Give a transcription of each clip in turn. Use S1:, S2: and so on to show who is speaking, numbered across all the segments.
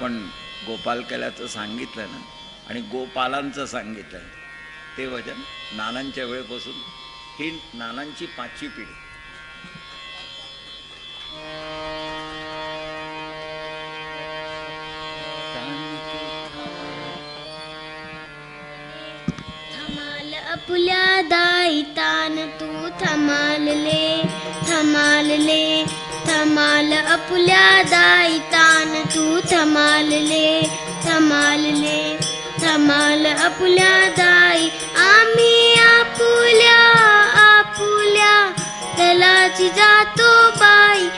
S1: आपण गोपालकलाचं सांगितलं ना आणि गोपालांचं सांगितलं ते वचन नानांच्या वेळेपासून ही नानांची पाचवी पिढी.
S2: दाईतान तू थमाल ले थमाल ले. थमाल अपुल्या दायतान तू थमालले थमालले थमाल अपुल्या दाई आम्ही आपुल्या आपुल्या. तलाची जातो बाई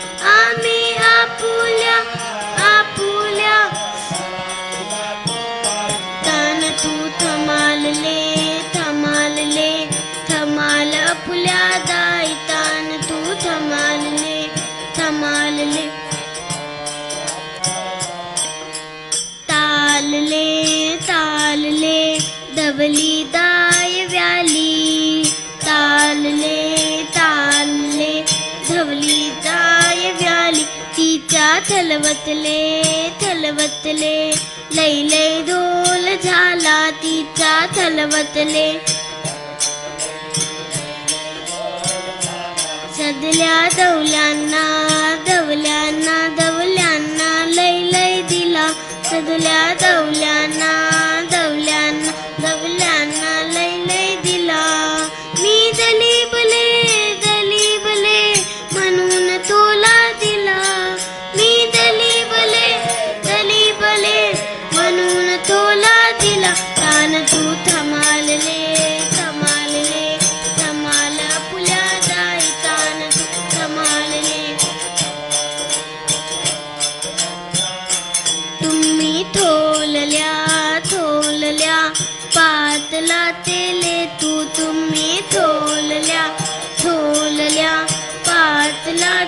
S2: थलवतले थलवतले. लय लय डोल झाला तिचा थलवतले. सदल्या दौल्यांना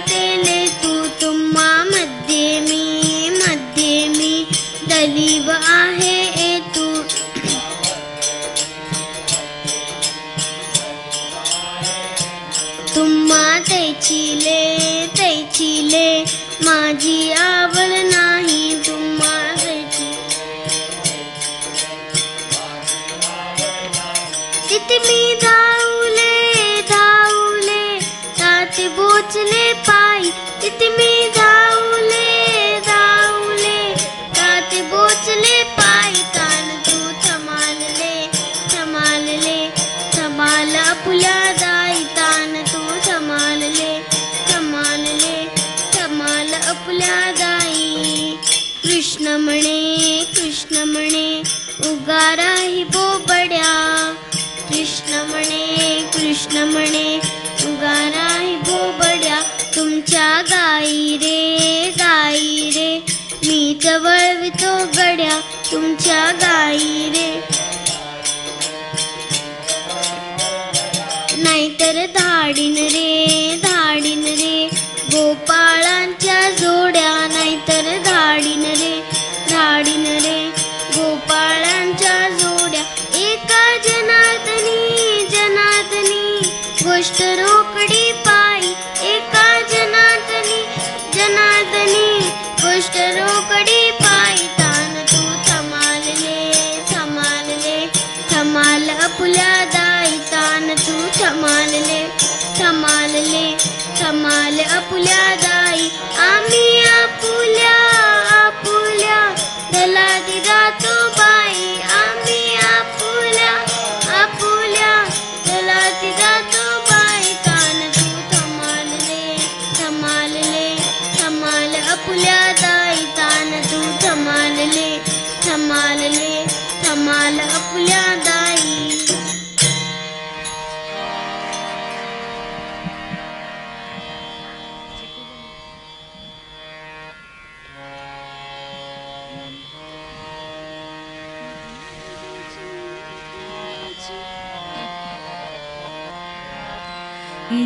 S2: টেনে उगारा ही बोबड्या. कृष्ण म्हणे कृष्ण म्हणे उगारा ही बोबड्या. तुमच्या गाई रे गाई रे मी जवळवितो गड्या. तुमच्या गाई रे गोष्ट रोकडी पायी एका जनार्दनी जनार्दनी. गोष्ट रोकडी पायी तान तू थमालले थमालले थमाल फुल्या दाई तान तू थमालले थमालले थमाल अपुल्या दाई आम्ही आपुल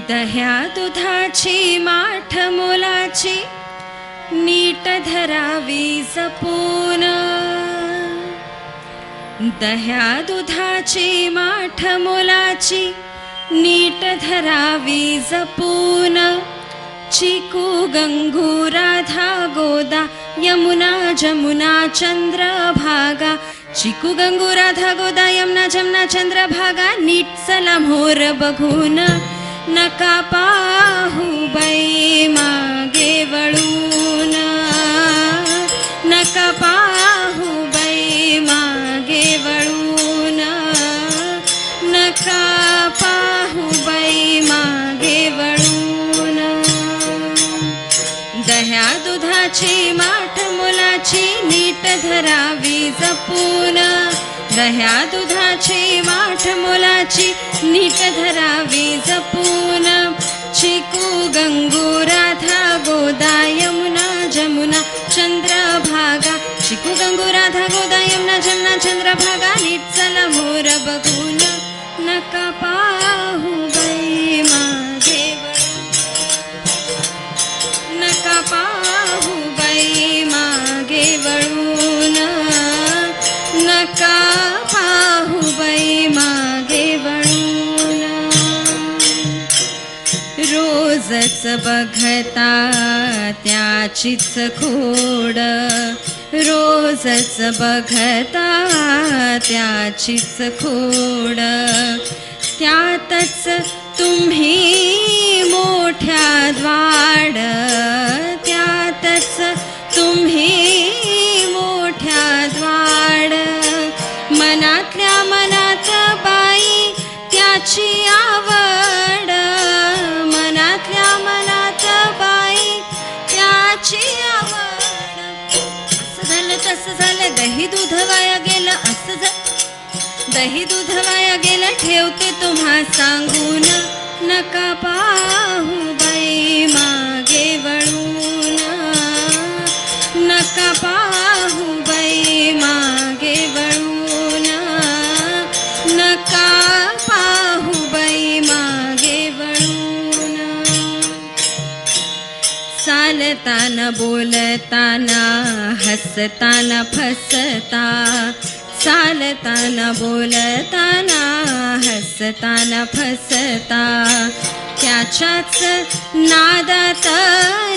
S3: दह्या दुधाची माठ मोलाची नीट धरावी जपून. दह्या दुधाची माठ मोलाची नीट धरावी जपून. चिकू गंगू राधा गोदा यमुना जमुना चंद्रभागा. चिकू गंगू राधा गोदा यमुना जमुना चंद्रभागा नीट चला मोर बघून. नका पाहू बाई मागे वळून. नका पाहू बाई मागे वळून. नका पाहू बाई मागे वळून. दह्या दुधाची माठ मुलाची नीट धरावी जपून. दह्या दुधाची माठ मुलाची नीट धरावी जपून. चिकू गंगू राधा गोदा यमुना जमुना चंद्रभागा. चिकू गंगू राधा गोदा यमुना जमुना चंद्रभागा नीट चला मोर बघून. नका पाहू बाई रोजच बघता त्याचीच खोड. रोजच बघता त्याचीच खोड. त्यातच तुम्ही मोठ्या द्वाड. त्यातच तुम्ही मोठ्या द्वाड. वाया गेलं असं झालं दही दूध वाया गेलं ठेवते तुम्हा सांगून. नका पाहू बाई मागे वळून. नका पाहू बाई मागे चालताना बोलताना हसताना फसता. चालताना बोलताना हसताना फसता. त्याच्याच नादात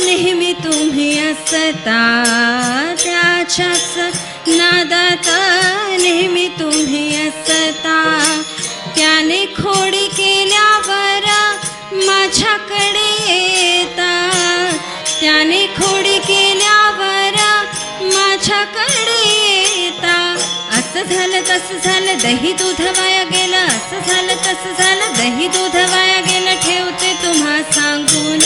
S3: नेहमी तुम्ही असता. त्याच्याच असं झालं तसं झालं दही दूध वाया गेलं. असं झालं तसं झालं दही दूध वाया गेलं. ठेवते तुम्हा सांगून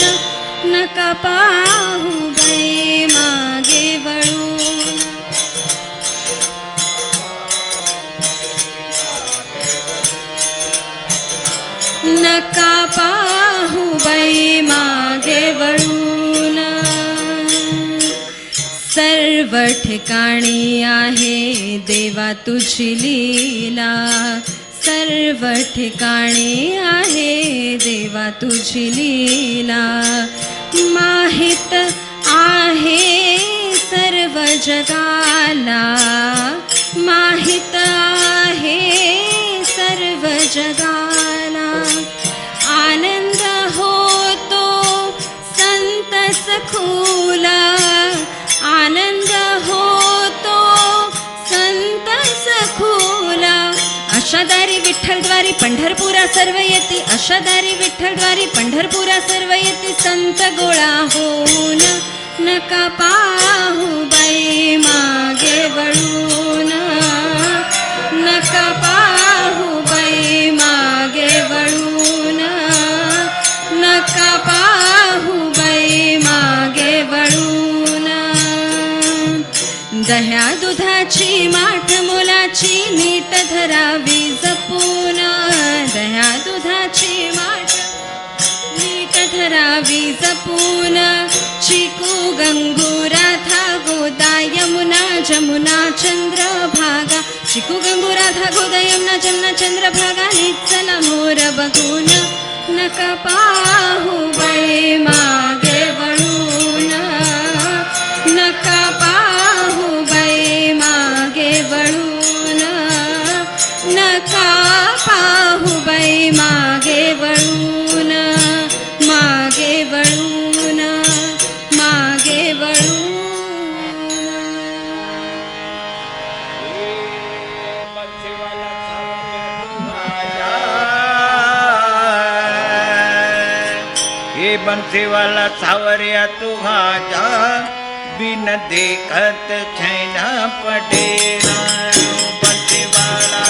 S3: नका पाहू गे मागे वळून. नका पाहू बाई मागे वळू सर्व ठिकाणी आहे देवा तुझी लीला. सर्व ठिकाणी आहे देवा तुझी लीला. माहीत आहे सर्व जगाला. माहीत आहे सर्व जगाला. आनंद होतो संत सखूला विठ्ठलद्वारी पंढरपुरा सर्व येते. अशादारी विठ्ठलद्वारी पंढरपुरा सर्व येते. संत गोळा होऊन नका पाहू बाई मागे वळून. नका पाहू बाई मागे वळून. नका पाहू बाई मागे वळून. दह्या मुलाची माठ मुलाची नीट धरावी जपून. दह्या दुधाची माठ नीट धरावी जपून. चिकू गंगूराधा गोदा यमुना जमुना चंद्रभागा. चिकू गंगूराधा गोदा यमुना जमुना चंद्रभागा निचला मोर बघून. नका पाहू बाई मागे.
S1: बंसीवाला सावरिया तू जा बिन देखत छैना पटेरा। बंसीवाला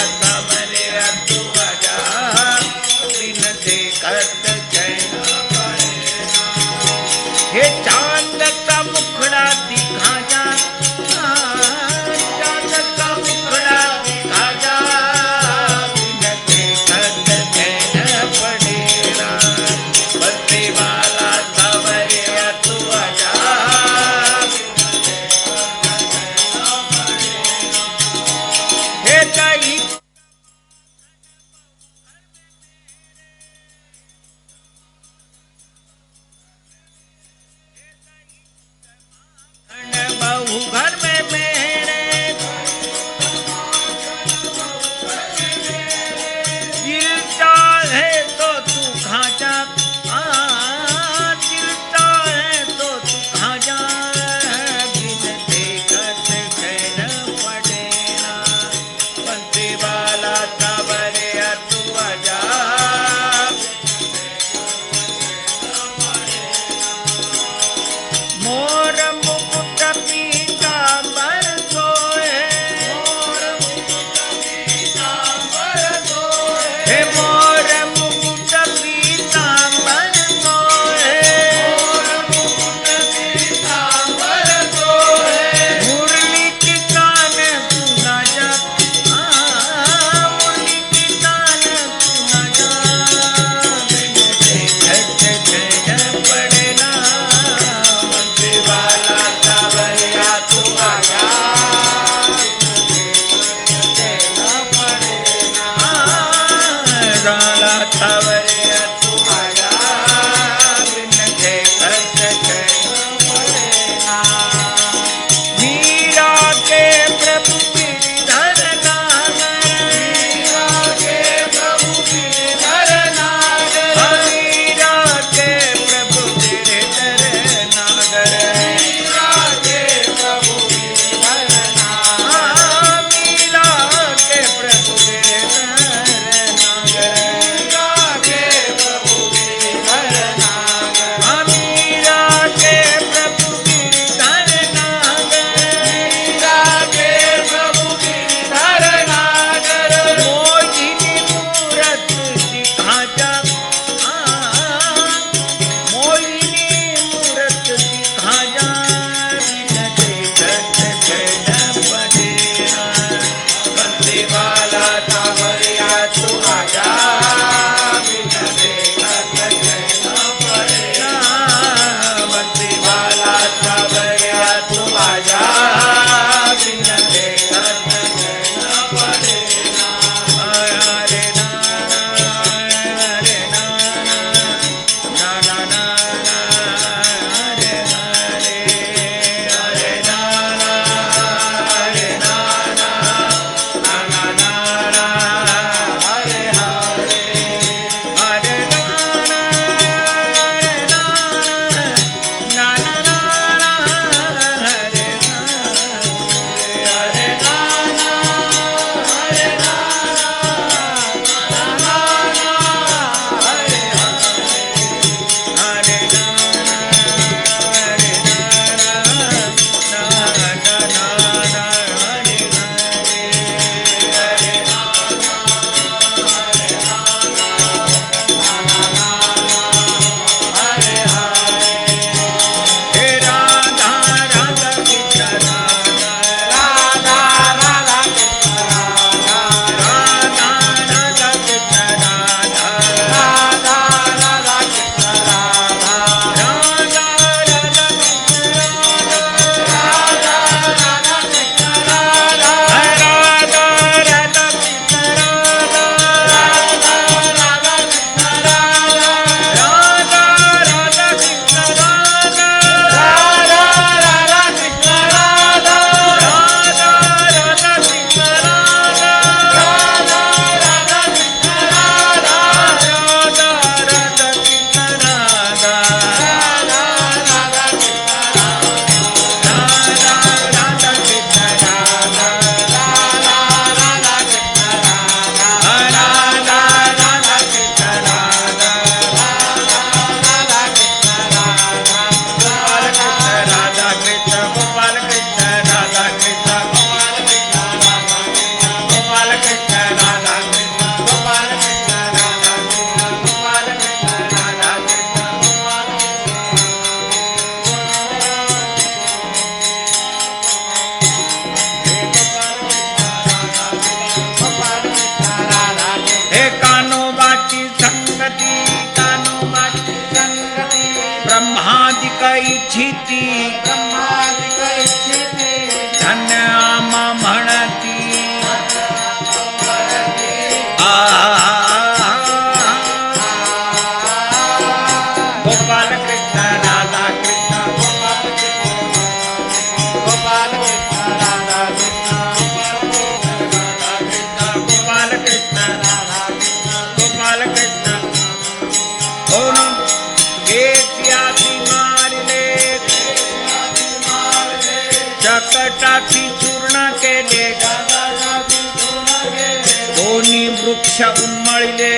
S1: वृक्ष उन्मळिले.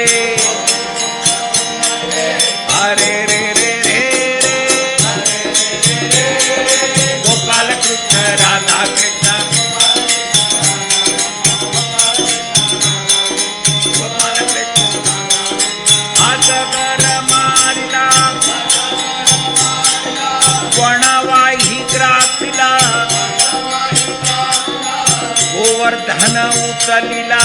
S1: अरे रे रे रे रे गोपाल कृष्ण राधा कृष्ण. गोवर्धन उचलिला.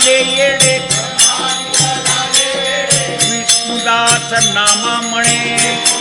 S1: झाले येडे विष्णुदास नामा म्हणे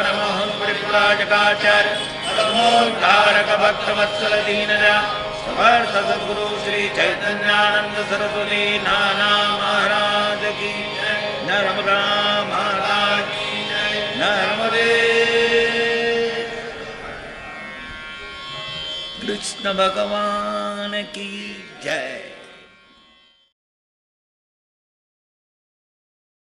S1: श्रीमद परमहंस धर्मोद्धारक भक्त दीनजा समर्थ सद्गुरु श्री चैतन्यानंद सरस्वती नाना महाराज की नर्मदा महाराज की नर्मदे। कृष्ण भगवान की जय।